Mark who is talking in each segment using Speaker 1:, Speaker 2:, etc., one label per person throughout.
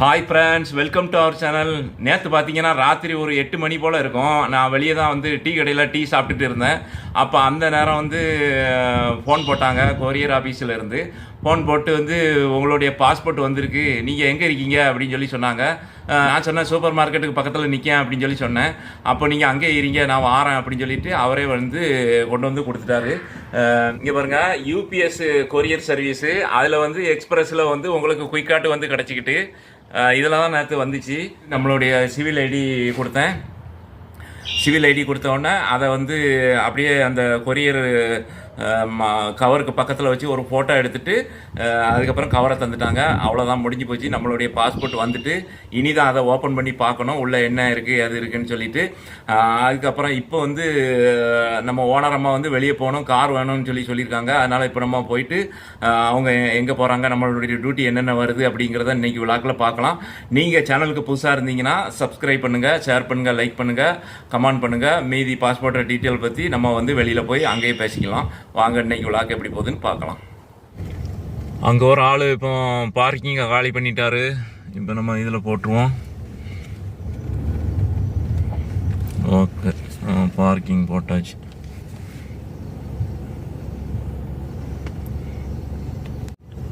Speaker 1: Hi friends welcome to our channel நேற்று பார்த்தீங்கன்னா ராத்திரி ஒரு எட்டு மணி போல் இருக்கும். நான் வெளியே தான் வந்து டீ கடையில் டீ சாப்பிட்டுட்டு இருந்தேன். அப்போ அந்த நேரம் வந்து ஃபோன் போட்டாங்க. கொரியர் ஆஃபீஸில் இருந்து. ஃபோன் போட்டு வந்து உங்களுடைய பாஸ்போர்ட் வந்திருக்கு. நீங்கள் எங்கே இருக்கீங்க? அப்படின்னு சொல்லி சொன்னாங்க. நான் சொன்னேன் சூப்பர் மார்க்கெட்டுக்கு பக்கத்தில் நிற்கேன் அப்படின்னு சொல்லி சொன்னேன். அப்போ நீங்கள் அங்கே இருங்க நான் வாரேன் அப்படின்னு சொல்லிட்டு அவரே வந்து கொண்டு வந்து கொடுத்துட்டாரு. இங்கே பாருங்க யூபிஎஸ் கொரியர் சர்வீஸு அதில் வந்து எக்ஸ்பிரஸில் வந்து உங்களுக்கு குயிக்காட்டு வந்து கிடச்சிக்கிட்டு இதெல்லாம் தான் நேற்று வந்துச்சு. நம்மளுடைய சிவில் ஐடி கொடுத்தேன். சிவில் ஐடி கொடுத்தோடனே அதை வந்து அப்படியே அந்த கொரியர் கவருக்கு பக்கத்தில் வச்சு ஒரு ஃபோட்டோ எடுத்துட்டு அதுக்கப்புறம் கவரை தந்துட்டாங்க. அவ்வளோதான் முடிஞ்சு போச்சு. நம்மளுடைய பாஸ்போர்ட் வந்துட்டு இனி தான் அதை ஓப்பன் பண்ணி பார்க்கணும். உள்ளே என்ன இருக்குது அது இருக்குன்னு சொல்லிட்டு அதுக்கப்புறம் இப்போ வந்து நம்ம ஓனர் அம்மா வந்து வெளியே போகணும் கார் வேணும்னு சொல்லி சொல்லியிருக்காங்க. அதனால் இப்போ நம்ம போயிட்டு அவங்க எங்கே போகிறாங்க நம்மளுடைய டியூட்டி என்னென்ன வருது அப்படிங்கிறத இன்னைக்கு விழாக்கில் பார்க்கலாம். நீங்கள் சேனலுக்கு புதுசாக இருந்தீங்கன்னா சப்ஸ்கிரைப் பண்ணுங்கள் ஷேர் பண்ணுங்கள் லைக் பண்ணுங்கள் கமெண்ட் பண்ணுங்கள் மீதி பாஸ்போர்ட்டை டீட்டெயில் பற்றி நம்ம வந்து வெளியில் போய் அங்கேயே பேசிக்கலாம். வாங்க இன்னைக்கு விழாக்கு எப்படி போகுதுன்னு பார்க்கலாம். அங்கே ஒரு ஆள் இப்போ பார்க்கிங்கை காலி பண்ணிட்டாரு. இப்போ நம்ம இதில் போட்டுருவோம். ஓகே பார்க்கிங் போட்டாச்சு.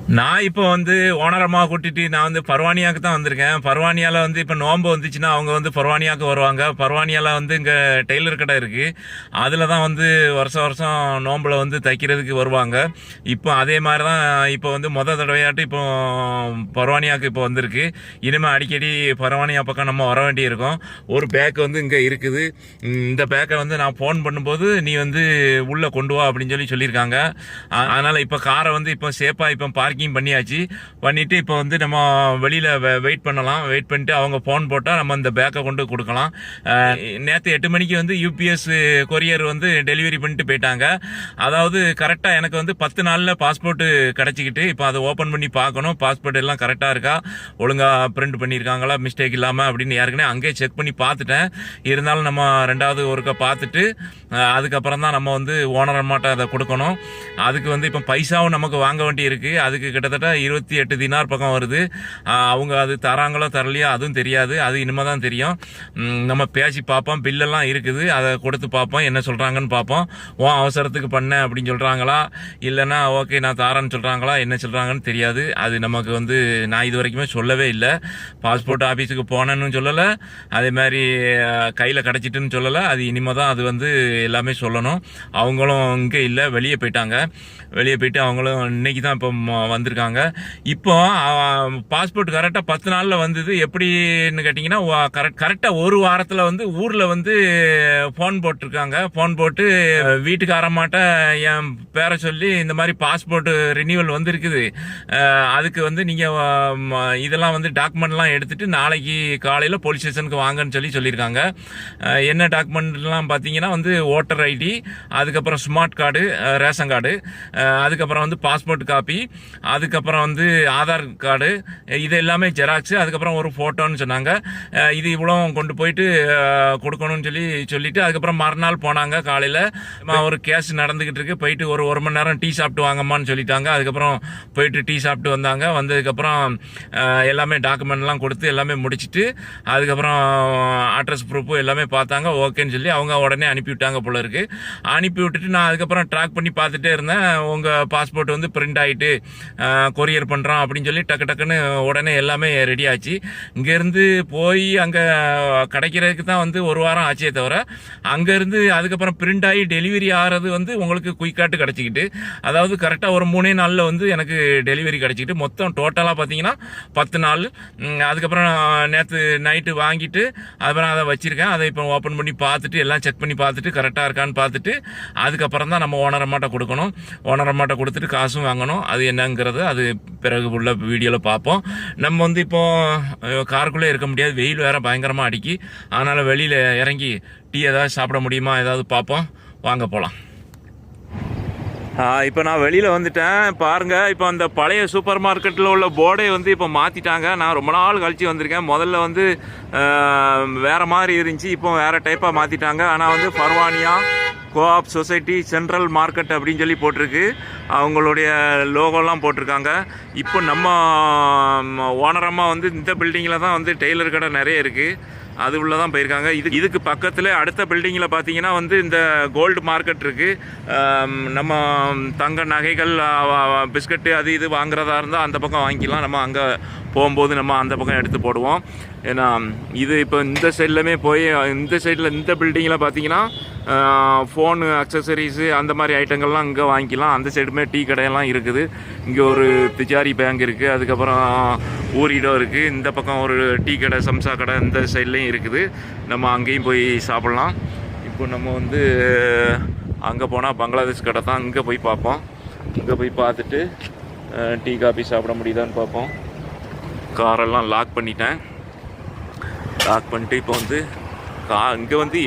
Speaker 1: நான் இப்போ வந்து ஓனரம்மா கூட்டிட்டு நான் வந்து பர்வானியாவுக்கு தான் வந்திருக்கேன். பர்வானியாவில் வந்து இப்போ நோம்பு வந்துச்சுன்னா அவங்க வந்து பர்வானியாவுக்கு வருவாங்க. பர்வானியாவில் வந்து இங்கே டெய்லர் கடை இருக்குது அதில் தான் வந்து வருஷம் வருஷம் நோம்பில் வந்து தைக்கிறதுக்கு வருவாங்க. இப்போ அதே மாதிரி தான் இப்போ வந்து மொதல் தடவையாட்டு இப்போ பர்வானியாவுக்கு இப்போ வந்திருக்கு. இனிமேல் அடிக்கடி பர்வானியா பக்கம் நம்ம வர வேண்டியிருக்கும். ஒரு பேக் வந்து இங்கே இருக்குது. இந்த பேக்கை வந்து நான் ஃபோன் பண்ணும்போது நீ வந்து உள்ளே கொண்டு வா அப்படின்னு சொல்லி சொல்லியிருக்காங்க. அதனால் இப்போ காரை வந்து இப்போ சேஃபாக இப்போ பார்க்கிங் பண்ணியாச்சு. பண்ணிவிட்டு இப்போ வந்து நம்ம வெளியில் வெயிட் பண்ணலாம். வெயிட் பண்ணிட்டு அவங்க ஃபோன் போட்டால் நம்ம இந்த பேக்கை கொண்டு கொடுக்கலாம். நேற்று எட்டு மணிக்கு வந்து யூபிஎஸ் கொரியர் வந்து டெலிவரி பண்ணிட்டு போயிட்டாங்க. அதாவது கரெக்டாக எனக்கு வந்து பத்து நாளில் பாஸ்போர்ட்டு கிடச்சிக்கிட்டு இப்போ அதை ஓப்பன் பண்ணி பார்க்கணும். பாஸ்போர்ட் எல்லாம் கரெக்டாக இருக்கா? ஒழுங்காக பிரிண்ட் பண்ணியிருக்காங்களா? மிஸ்டேக் இல்லாமல் அப்படின்னு ஏற்கனவே அங்கேயே செக் பண்ணி பார்த்துட்டேன். இருந்தாலும் நம்ம ரெண்டாவது ஒருக்க பார்த்துட்டு அதுக்கப்புறம் தான் நம்ம வந்து ஓனர் அம்மாட்ட அதை கொடுக்கணும். அதுக்கு வந்து இப்போ பைசாவும் நமக்கு வாங்க வேண்டியிருக்கு. அதுக்கு கிட்டத்தட்ட இருபத்தி எட்டு தினார் பக்கம் வருது. அவங்க அது தராங்களோ தரலையோ அதுவும் தெரியாது. அது இனிமே தான் தெரியும் நம்ம பேசி பார்ப்போம். பில்லெல்லாம் இருக்குது. அதை கொடுத்து பார்ப்போம். என்ன சொல்கிறாங்கன்னு பார்ப்போம். ஓ அவசரத்துக்கு பண்ணேன் அப்படின்னு சொல்கிறாங்களா இல்லைன்னா ஓகே நான் தாரேன்னு சொல்கிறாங்களா என்ன சொல்கிறாங்கன்னு தெரியாது. அது நமக்கு வந்து நான் இது வரைக்குமே சொல்லவே இல்லை. பாஸ்போர்ட் ஆஃபீஸுக்கு போனேன்னு சொல்லலை. அதே மாதிரி கையில் கிடச்சிட்டுன்னு சொல்லலை. அது இனிமே தான் அது வந்து எல்லாமே சொல்லணும். அவங்களும் இங்கே இல்லை. வெளியே போயிட்டாங்க. வெளியே போயிட்டு அவங்களும் இன்னைக்கு தான் இப்போ ம- வந்திருக்காங்க. இப்போ பாஸ்போர்ட் கரெக்டாக பத்து நாளில் வந்தது எப்படின்னு கேட்டிங்கன்னா கரெக்ட் கரெக்டாக ஒரு வாரத்தில் வந்து ஊரில் வந்து ஃபோன் போட்டிருக்காங்க. ஃபோன் போட்டு வீட்டுக்காரமாட்ட என் பேரை சொல்லி இந்த மாதிரி பாஸ்போர்ட் ரினியூவல் வந்திருக்குது. அதுக்கு வந்து நீங்கள் இதெல்லாம் வந்து டாக்குமெண்ட்லாம் எடுத்துகிட்டு நாளைக்கு காலையில் போலீஸ் ஸ்டேஷனுக்கு வாங்கன்னு சொல்லி சொல்லியிருக்காங்க. என்ன டாக்குமெண்ட்லாம் பார்த்தீங்கன்னா வந்து ஓட்டர் ஐடி அதுக்கப்புறம் ஸ்மார்ட் கார்டு ரேஷன் கார்டு அதுக்கப்புறம் வந்து பாஸ்போர்ட் காப்பி அதுக்கப்புறம் வந்து ஆதார் கார்டு இது எல்லாமே ஜெராக்ஸு அதுக்கப்புறம் ஒரு ஃபோட்டோன்னு சொன்னாங்க. இது இவ்வளோ கொண்டு போயிட்டு கொடுக்கணும்னு சொல்லி சொல்லிவிட்டு அதுக்கப்புறம் மறுநாள் போனாங்க காலையில். ஒரு கேஸ் நடந்துக்கிட்டு இருக்கு போயிட்டு ஒரு ஒரு மணி நேரம் டீ சாப்பிட்டு வாங்கம்மான்னு சொல்லிட்டாங்க. அதுக்கப்புறம் போயிட்டு டீ சாப்பிட்டு வந்தாங்க. வந்ததுக்கப்புறம் எல்லாமே டாக்குமெண்ட்லாம் கொடுத்து எல்லாமே முடிச்சிட்டு அதுக்கப்புறம் அட்ரஸ் ப்ரூஃப் எல்லாமே பார்த்தாங்க. ஓகேன்னு சொல்லி அவங்க உடனே அனுப்பிவிட்டாங்க போல இருக்கு. அனுப்பி விட்டுட்டு நான் அதுக்கப்புறம் ட்ராக் பண்ணி பார்த்துட்டே இருந்தேன். உங்கள் பாஸ்போர்ட் வந்து பிரிண்ட் ஆகிட்டு கொரியர் பண்ணுறோம் அப்படின்னு சொல்லி டக்கு டக்குன்னு உடனே எல்லாமே ரெடி ஆச்சு. இங்கேருந்து போய் அங்கே கிடைக்கிறதுக்கு தான் வந்து ஒரு வாரம் ஆச்சே தவிர அங்கேருந்து அதுக்கப்புறம் பிரிண்ட் ஆகி டெலிவரி ஆகிறது வந்து உங்களுக்கு குயிக்காட்டு கிடச்சிக்கிட்டு அதாவது கரெக்டாக ஒரு மூணே நாளில் வந்து எனக்கு டெலிவரி கிடச்சிக்கிட்டு மொத்தம் டோட்டலாக பார்த்தீங்கன்னா பத்து நாள். அதுக்கப்புறம் நேற்று நைட்டு வாங்கிட்டு அப்புறம் அதை வச்சுருக்கேன். அதை இப்போ ஓப்பன் பண்ணி பார்த்துட்டு எல்லாம் செக் பண்ணி பார்த்துட்டு கரெக்டாக இருக்கான்னு பார்த்துட்டு அதுக்கப்புறம் தான் நம்ம ஓனர் அம்மாட்ட கொடுக்கணும். ஓனர் அம்மாட்ட கொடுத்துட்டு காசும் வாங்கணும். அது என்னங்கிறது அது பிறகு உள்ள வீடியோவில் பார்ப்போம். நம்ம வந்து இப்போது காருக்குள்ளே இருக்க முடியாது. வெயில் வேறு பயங்கரமாக அடிக்கி அதனால் வெளியில் இறங்கி டீ ஏதாவது சாப்பிட முடியுமா? ஏதாவது பார்ப்போம். வாங்க போகலாம் இப்போ நான் வெளியில் வந்துட்டேன். பாருங்கள் இப்போ அந்த பழைய சூப்பர் மார்க்கெட்டில் உள்ள போர்டே வந்து இப்போ மாற்றிட்டாங்க நான் ரொம்ப நாள் கழிச்சு வந்திருக்கேன். முதல்ல வந்து வேறு மாதிரி இருந்துச்சு. இப்போ வேறு டைப்பாக மாற்றிட்டாங்க ஆனால் வந்து பர்வானியா கோஆப் சொசைட்டி சென்ட்ரல் மார்க்கெட் அப்படின்னு சொல்லி போட்டிருக்கு. அவங்களுடைய லோகோலாம் போட்டிருக்காங்க. இப்போ நம்ம ஓனரமாக வந்து இந்த பில்டிங்கில் தான் வந்து டெய்லர் கடை நிறைய இருக்குது அது உள்ள தான் போயிருக்காங்க. இது இதுக்கு பக்கத்தில் அடுத்த பில்டிங்கில் பார்த்தீங்கன்னா வந்து இந்த கோல்டு மார்க்கெட் இருக்குது நம்ம தங்க நகைகள் பிஸ்கட்டு அது இது வாங்குறதா இருந்தால் அந்த பக்கம் வாங்கிக்கலாம். நம்ம அங்கே போகும்போது நம்ம அந்த பக்கம் எடுத்து போடுவோம். ஏன்னா இது இப்போ இந்த சைட்லமே போய் இந்த சைடில் இந்த பில்டிங்கில் பார்த்தீங்கன்னா ஃபோனு அக்சசரிஸு அந்த மாதிரி ஐட்டங்கள்லாம் இங்கே வாங்கிக்கலாம். அந்த சைடுமே டீ கடையெல்லாம் இருக்குது. இங்கே ஒரு திஜாரி பேங்க் இருக்குது அதுக்கப்புறம் ஊரிடம் இருக்குது இந்த பக்கம் ஒரு டீ கடை சம்சா கடை இந்த சைட்லேயும் இருக்குது. நம்ம அங்கேயும் போய் சாப்பிட்லாம். இப்போ நம்ம வந்து அங்கே போனால் பங்களாதேஷ் கடை தான். இங்கே போய் பார்ப்போம். இங்கே போய் பார்த்துட்டு டீ காபி சாப்பிட முடியுதான்னு பார்ப்போம். காரெல்லாம் லாக் பண்ணிட்டேன். லாக் பண்ணிட்டு இப்போ வந்து கா இங்கே வந்து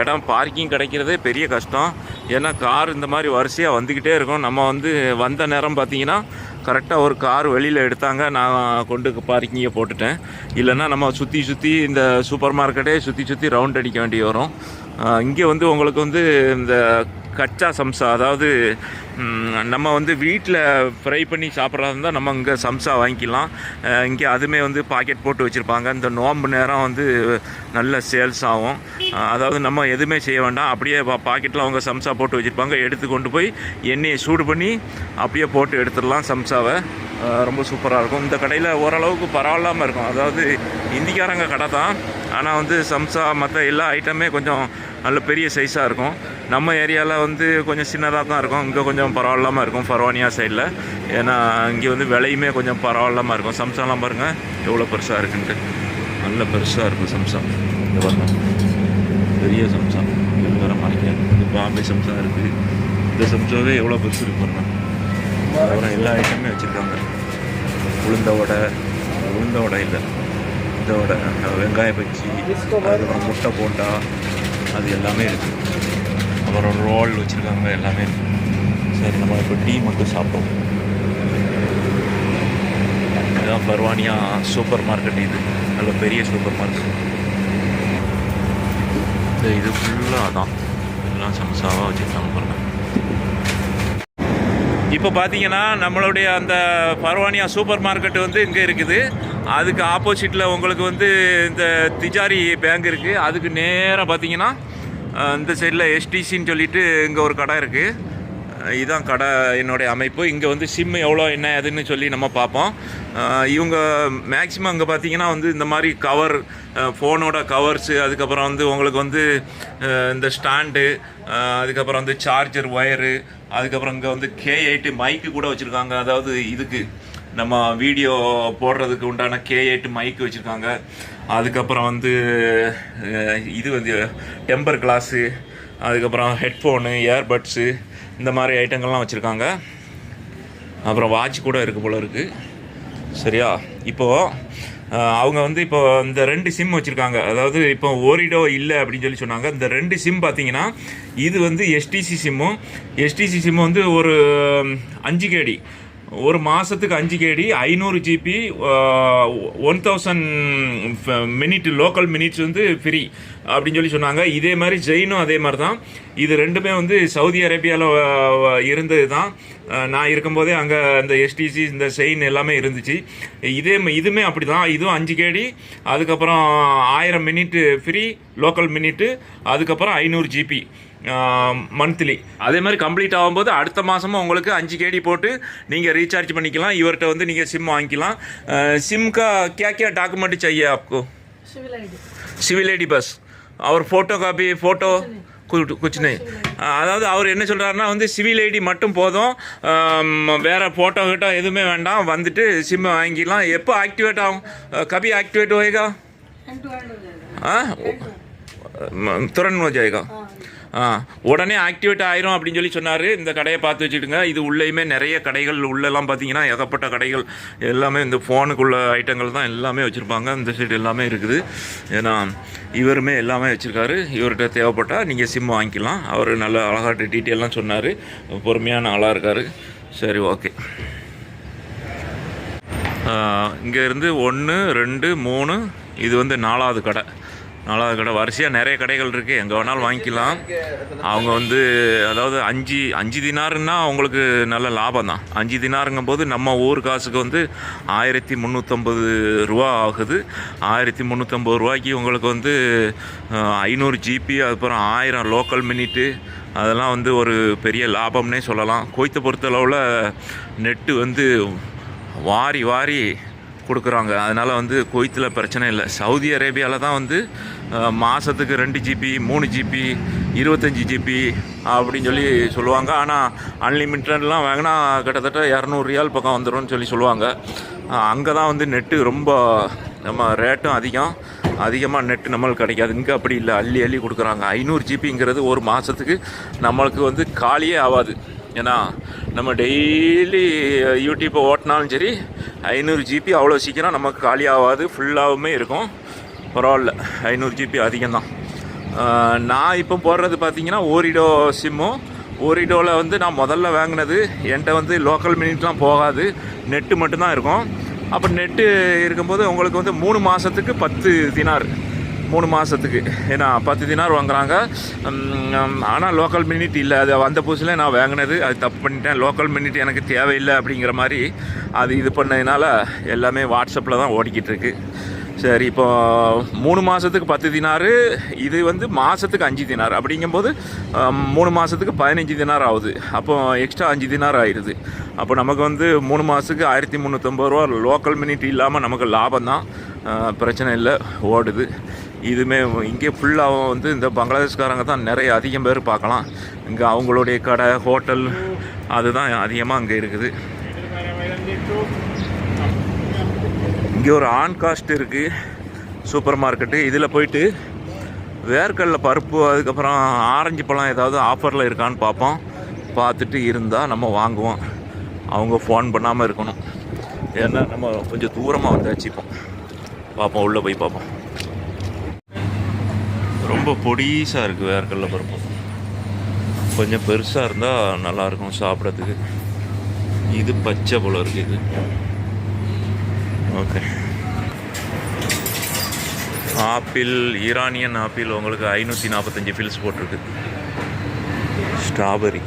Speaker 1: இடம் பார்க்கிங் கிடைக்கிறதே பெரிய கஷ்டம். ஏன்னா கார் இந்த மாதிரி வரிசையாக வந்துக்கிட்டே இருக்கும். நம்ம வந்து வந்த நேரம் பார்த்தீங்கன்னா கரெக்டாக ஒரு கார் வெளியில் எடுத்தாங்க. நான் கொண்டு பார்க்கிங்கை போட்டுட்டேன். இல்லைன்னா நம்ம சுற்றி சுற்றி இந்த சூப்பர் மார்க்கெட்டே சுற்றி சுற்றி ரவுண்ட் அடிக்க வேண்டி வரும். இங்கே வந்து உங்களுக்கு வந்து இந்த கச்சா சம்சா அதாவது நம்ம வந்து வீட்டில் ஃப்ரை பண்ணி சாப்பிட்றதா இருந்தால் நம்ம இங்கே சம்சா வாங்கிக்கலாம். இங்கே அதுமே வந்து பாக்கெட் போட்டு வச்சுருப்பாங்க. இந்த நோம்பு நேரம் வந்து நல்ல சேல்ஸ் ஆகும். அதாவது நம்ம எதுவுமே செய்ய வேண்டாம். அப்படியே பாக்கெட்டில் அவங்க சம்சா போட்டு வச்சுருப்பாங்க. எடுத்து கொண்டு போய் எண்ணெயை சூடு பண்ணி அப்படியே போட்டு எடுத்துடலாம் சம்சாவை. ரொம்ப சூப்பராக இருக்கும். இந்த கடையில் ஓரளவுக்கு பரவாயில்லாமல் இருக்கும். அதாவது இந்திக்காரங்க கடை தான். ஆனால் வந்து சம்சா மற்ற எல்லா ஐட்டமே கொஞ்சம் நல்ல பெரிய சைஸாக இருக்கும். நம்ம ஏரியாவில் வந்து கொஞ்சம் சின்னதாக தான் இருக்கும். இங்கே கொஞ்சம் பரவாயில்லாமல் இருக்கும் ஃபர்வானியா சைடில் ஏன்னா இங்கே வந்து விலையுமே கொஞ்சம் பரவாயில்லாமல் இருக்கும். சம்சாலாம் பாருங்கள் எவ்வளோ பெருசாக இருக்குன்ட்டு. நல்ல பெருசாக இருக்கும் சம்சா. இங்கே பாருங்கள் பெரிய சம்சா. இது வர மாதிரி இது பாம்பே சம்சா இருக்குது இந்த சம்சாவே எவ்வளோ பெருசு இருக்கு பாருங்க. அப்புறம் எல்லா ஐட்டமே வச்சுருக்காங்க. உளுந்த வடை உளுந்த வடை இல்லை. இதோட வெங்காய பச்சி அதுக்கப்புறம் முட்டை போண்டா அது எல்லாமே இருக்குது அப்புறம் ரோல் வச்சுருக்காங்க எல்லாமே சரி நம்ம இப்போ டீ மட்டும் சாப்பிட்டோம் இதுதான் பர்வானியா சூப்பர் மார்க்கெட் இது. நல்ல பெரிய சூப்பர் மார்க்கெட் இந்த இது ஃபுல்லாக தான் எல்லாம் சமசாவாக வச்சுருக்காங்க பாருங்கள் இப்போ பார்த்தீங்கன்னா நம்மளுடைய அந்த பர்வானியா சூப்பர் மார்க்கெட் வந்து இங்கே இருக்குது. அதுக்கு ஆப்போசிட்டில் உங்களுக்கு வந்து இந்த திஜாரி பேங்க் இருக்குது அதுக்கு நேராக பார்த்தீங்கன்னா இந்த சைடில் எஸ்டிசின்னு சொல்லிட்டு இங்கே ஒரு கடை இருக்குது இதுதான் கடை என்னுடைய அமைப்பு. இங்கே வந்து சிம் எவ்வளோ என்ன ஏதுன்னு சொல்லி நம்ம பார்ப்போம். இவங்க மேக்ஸிமம் அங்கே பார்த்தீங்கன்னா வந்து இந்த மாதிரி கவர் ஃபோனோட கவர்ஸு அதுக்கப்புறம் வந்து உங்களுக்கு வந்து இந்த ஸ்டாண்டு அதுக்கப்புறம் வந்து சார்ஜர் ஒயரு அதுக்கப்புறம் இங்கே வந்து கே எயிட்டு மைக்கு கூட வச்சுருக்காங்க. அதாவது இதுக்கு நம்ம வீடியோ போடுறதுக்கு உண்டான கே எயிட் மைக் வச்சுருக்காங்க. அதுக்கப்புறம் வந்து இது வந்து டெம்பர் கிளாஸு அதுக்கப்புறம் ஹெட்ஃபோனு இயர்பட்ஸு இந்த மாதிரி ஐட்டங்கள்லாம் வச்சுருக்காங்க. அப்புறம் வாட்ச் கூட இருக்குது போல இருக்குது சரியா? இப்போது அவங்க வந்து இப்போ இந்த ரெண்டு சிம் வச்சுருக்காங்க. அதாவது இப்போ ஓரிடோ இல்லை அப்படின்னு சொல்லி சொன்னாங்க. இந்த ரெண்டு சிம் பார்த்தீங்கன்னா இது வந்து எஸ்டிசி சிம்மும் எஸ்டிசி சிம்மு வந்து ஒரு அஞ்சு கேடி ஒரு மாதத்துக்கு அஞ்சு கேடி ஐநூறு GB one thousand minute local minutes வந்து ஃப்ரீ அப்படின்னு சொல்லி சொன்னாங்க. இதே மாதிரி ஜெயினும் அதே மாதிரி தான். இது ரெண்டுமே வந்து சவுதி அரேபியாவில் இருந்தது தான். நான் இருக்கும்போதே அங்கே இந்த எஸ்டிசி இந்த செயின் எல்லாமே இருந்துச்சு. இதே இதுவுமே அப்படி தான் இதுவும் அஞ்சு கேடி அதுக்கப்புறம் ஆயிரம் மினிட்டு ஃப்ரீ லோக்கல் மினிட்டு அதுக்கப்புறம் ஐநூறு ஜிபி மந்த்லி அதே மாதிரி கம்ப்ளீட் ஆகும்போது அடுத்த மாதமும் உங்களுக்கு அஞ்சு கேடி போட்டு நீங்கள் ரீசார்ஜ் பண்ணிக்கலாம் இவர்கிட்ட வந்து நீங்கள் சிம் வாங்கிக்கலாம் சிம் का क्या क्या डॉक्यूमेंट चाहिए आपको
Speaker 2: सिविल आईडी
Speaker 1: சிவில் ஐடி பஸ் அவர் ஃபோட்டோ காப்பி ஃபோட்டோ குச்சினை அதாவது அவர் என்ன சொல்கிறாருன்னா வந்து சிவில் ஐடி மட்டும் போதும் ஆம், வேற ஃபோட்டோ கிட்டோ எதுவுமே வேண்டாம் வந்துட்டு சிம் வாங்கிக்கலாம் எப்போ ஆக்டிவேட் ஆகும் கபி ஆக்டிவேட் होएगा
Speaker 2: एंड टू एंड हो जाएगा
Speaker 1: हाँ तुरंत हो जाएगा ஆ உடனே ஆக்டிவேட் ஆயிரும் அப்படின்னு சொல்லி சொன்னார். இந்த கடையை பார்த்து வச்சுட்டுங்க இது உள்ளேயுமே நிறைய கடைகள் உள்ளெல்லாம் பார்த்தீங்கன்னா ஏகப்பட்ட கடைகள். எல்லாமே இந்த ஃபோனுக்குள்ள ஐட்டங்கள் தான் எல்லாமே வச்சுருப்பாங்க. இந்த சைடு எல்லாமே இருக்குது. ஏன்னா இவருமே எல்லாமே வச்சுருக்காரு. இவர்கிட்ட தேவைப்பட்டால் நீங்கள் சிம் வாங்கிக்கலாம். அவர் நல்ல அழகாக டீட்டெயிலாம் சொன்னார். பொறுமையான ஆளாக இருக்கார். சரி ஓகே இங்கேருந்து ஒன்று ரெண்டு மூணு. இது வந்து நாலாவது கடை. நாலாவது கடை. வரிசையாக நிறைய கடைகள் இருக்குது எங்கே வேணாலும் வாங்கிக்கலாம். அவங்க வந்து அதாவது அஞ்சு அஞ்சு தினாருன்னா அவங்களுக்கு நல்ல லாபம் தான். அஞ்சு தினாருங்கும் போது நம்ம ஊர் காசுக்கு வந்து ஆயிரத்தி முந்நூற்றம்பது ரூபா ஆகுது. ஆயிரத்தி முந்நூற்றம்பது ரூபாய்க்கு உங்களுக்கு வந்து ஐநூறு ஜிபி அதுக்கப்புறம் ஆயிரம் லோக்கல் மினிட்டு அதெல்லாம் வந்து ஒரு பெரிய லாபம்னே சொல்லலாம். கோயத்தை பொறுத்தளவில் நெட்டு வந்து வாரி வாரி கொடுக்குறாங்க. அதனால் வந்து குவைத்தில் பிரச்சனை இல்லை. சவுதி அரேபியாவில் தான் வந்து மாதத்துக்கு ரெண்டு ஜிபி மூணு ஜிபி இருபத்தஞ்சி ஜிபி அப்படின்னு சொல்லி சொல்லுவாங்க. ஆனால் அன்லிமிட்டட்லாம் வாங்கினா கிட்டத்தட்ட இரநூறு ரியால் பக்கம் வந்துடும்னு சொல்லி சொல்லுவாங்க. அங்கே தான் வந்து நெட்டு ரொம்ப நம்ம ரேட்டும் அதிகம். அதிகமாக நெட்டு நம்மளுக்கு கிடைக்காது. இங்கே அப்படி இல்லை. அள்ளி அள்ளி கொடுக்குறாங்க. ஐநூறு ஜிபிங்கிறது ஒரு மாதத்துக்கு நம்மளுக்கு வந்து காலியே ஆகாது. ஏன்னா நம்ம டெய்லி யூடியூப்பை ஓட்டினாலும் சரி ஐநூறு ஜிபி அவ்வளோ சீக்கிரம் நமக்கு காலி ஆகாது ஃபுல்லாகவுமே இருக்கும். பரவாயில்ல ஐநூறு ஜிபி அதிகம்தான். நான் இப்போ போடுறது பார்த்தீங்கன்னா ஓரிடோ சிம்மும் ஓரிடோவில் வந்து நான் முதல்ல வாங்கினது என்கிட்ட வந்து லோக்கல் மினிட்லாம் போகாது நெட்டு மட்டும்தான் இருக்கும். அப்போ நெட்டு இருக்கும்போது உங்களுக்கு வந்து மூணு மாதத்துக்கு பத்து தினார். மூணு மாதத்துக்கு ஏன்னா பத்து தினார் வாங்குறாங்க. ஆனால் லோக்கல் மினிட் இல்லை. அது வந்த புதுசில் நான் வாங்கினது. அது தப்பு பண்ணிட்டேன். லோக்கல் மினிட் எனக்கு தேவையில்லை அப்படிங்கிற மாதிரி அது இது பண்ணதுனால எல்லாமே வாட்ஸ்அப்பில் தான் ஓடிக்கிட்டு இருக்கு. சரி இப்போ மூணு மாதத்துக்கு பத்து தினாரு. இது வந்து மாதத்துக்கு அஞ்சு தினார். அப்படிங்கும்போது மூணு மாதத்துக்கு பதினஞ்சு தினார் ஆகுது. அப்போ எக்ஸ்ட்ரா அஞ்சு தினார் ஆயிடுது அப்போ நமக்கு வந்து மூணு மாதத்துக்கு ஆயிரத்தி முந்நூற்றம்பது ரூபா லோக்கல் மினிட் இல்லாமல் நமக்கு லாபம் தான். பிரச்சனை இல்லை. ஓடுது. இதுவுமே இங்கே ஃபுல்லாக வந்து இந்த பங்களாதேஷ்காரங்க தான் நிறைய அதிகம் பேர் பார்க்கலாம். இங்கே அவங்களுடைய கடை ஹோட்டல் அதுதான் அதிகமாக அங்கே இருக்குது. இங்கே ஒரு ஆன் காஸ்ட் இருக்குது சூப்பர் மார்க்கெட்டு இதில் போயிட்டு வேர்க்கடல பருப்பு அதுக்கப்புறம் ஆரஞ்சு பழம் ஏதாவது ஆஃபரில் இருக்கான்னு பார்ப்போம். பார்த்துட்டு இருந்தால் நம்ம வாங்குவோம். அவங்க ஃபோன் பண்ணாமல் இருக்கணும். ஏன்னா நம்ம கொஞ்சம் தூரமாக வந்தாச்சு இப்போ. பார்ப்போம் உள்ளே போய் பார்ப்போம். ரொம்ப பொடிசாக இருக்குது வேர்க்கடல பருப்பு. கொஞ்சம் பெருசாக இருந்தால் நல்லாயிருக்கும் சாப்பிட்றதுக்கு. இது பச்சை போல் இருக்குது இது. ஓகே. ஆப்பிள் ஈரானியன் ஆப்பிள் உங்களுக்கு ஐநூற்றி நாற்பத்தஞ்சு பில்ஸ் போட்டிருக்கு. ஸ்ட்ராபெரி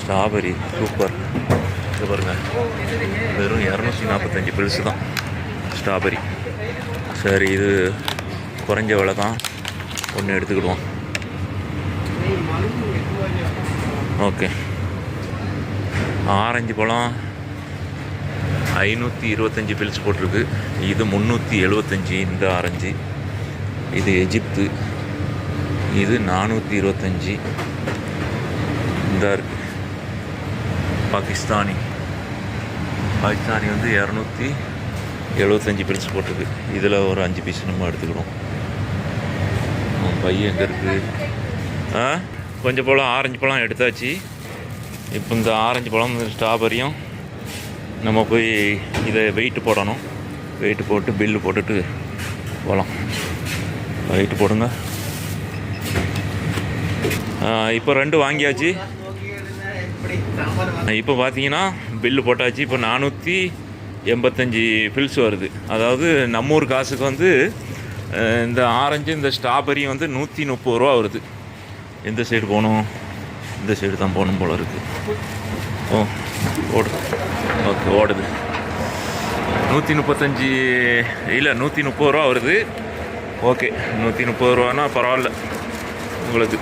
Speaker 1: ஸ்ட்ராபெரி சூப்பர் இது பாருங்கள் வெறும் இரநூத்தி நாற்பத்தஞ்சு பில்ஸ் தான். ஸ்ட்ராபெரி சரி இது குறைஞ்ச விலை தான். ஒன்று எடுத்துக்கிடுவோம். ஓகே. ஆரஞ்சு பழம் ஐநூற்றி இருபத்தஞ்சி பில்ஸ் போட்டிருக்கு. இது முந்நூற்றி எழுபத்தஞ்சி இந்த ஆரஞ்சு. இது எஜிப்து. இது நானூற்றி இருபத்தஞ்சி. இந்த இருக்குது பாகிஸ்தானி. பாகிஸ்தானி வந்து இரநூத்தி எழுபத்தஞ்சி பில்ஸ் போட்டிருக்கு. இதில் ஒரு அஞ்சு பீஸ் நம்ம எடுத்துக்கிடுவோம். பையன் எங்கே இருக்குது ஆ? கொஞ்சம் பழம் ஆரஞ்சு பழம் எடுத்தாச்சு. இப்போ இந்த ஆரஞ்சு பழம் ஸ்ட்ராபெரியும் நம்ம போய் இதை வெயிட் போடணும். வெயிட்டு போட்டு பில்லு போட்டுட்டு போகலாம் வெயிட் போடுங்க. இப்போ ரெண்டு வாங்கியாச்சு. இப்போ பார்த்தீங்கன்னா பில்லு போட்டாச்சு. இப்போ நானூற்றி எண்பத்தஞ்சு பில்ஸ் வருது. அதாவது நம்ம ஊர் காசுக்கு வந்து இந்த ஆரஞ்சு இந்த ஸ்ட்ராபெரி வந்து நூற்றி முப்பது ரூபா வருது. எந்த சைடு போகணும்? இந்த சைடு தான் போகணும் போல இருக்குது ஓ ஓடுது ஓகே ஓடுது. நூற்றி முப்பத்தஞ்சு இல்லை நூற்றி முப்பது ரூபா வருது. ஓகே நூற்றி முப்பது ரூபானா பரவாயில்ல. உங்களுக்கு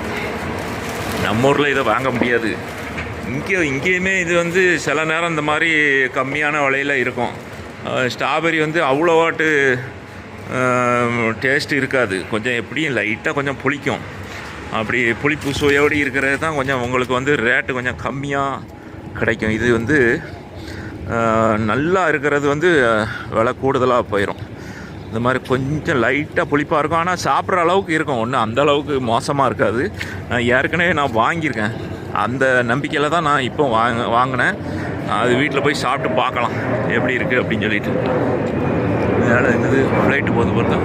Speaker 1: நம்ம ஊரில் இதை வாங்க முடியாது. இங்கே இங்கேயுமே இது வந்து சில நேரம் இந்த மாதிரி கம்மியான விலையில் இருக்கும். ஸ்ட்ராபெரி வந்து அவ்வளோவாட்டு டேஸ்ட் இருக்காது. கொஞ்சம் எப்படியும் லைட்டாக கொஞ்சம் புளிக்கும். அப்படி புளிப்பு சுவையோடு இருக்கிறது தான் கொஞ்சம் உங்களுக்கு வந்து ரேட்டு கொஞ்சம் கம்மியாக கிடைக்கும். இது வந்து நல்லா இருக்கிறது வந்து விலை கூடுதலாக போயிடும் இந்த மாதிரி கொஞ்சம் லைட்டாக புளிப்பாக இருக்கும். ஆனால் சாப்பிட்ற அளவுக்கு இருக்கும். ஒன்றும் அந்த அளவுக்கு மோசமாக இருக்காது. நான் ஏற்கனவே நான் வாங்கியிருக்கேன். அந்த நம்பிக்கையில் தான் நான் இப்போ வாங்க வாங்கினேன். அது வீட்டில் போய் சாப்பிட்டு பார்க்கலாம். எப்படி இருக்குது அப்படின்னு சொல்லிட்டு. அதனால் என்னது ஃப்ளைட்டு போகுது பொறுத்தா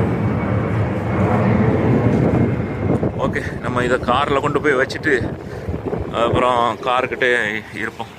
Speaker 1: ஓகே நம்ம இதை காரில் கொண்டு போய் வச்சுட்டு அப்புறம் கார்கிட்டே இருப்போம்.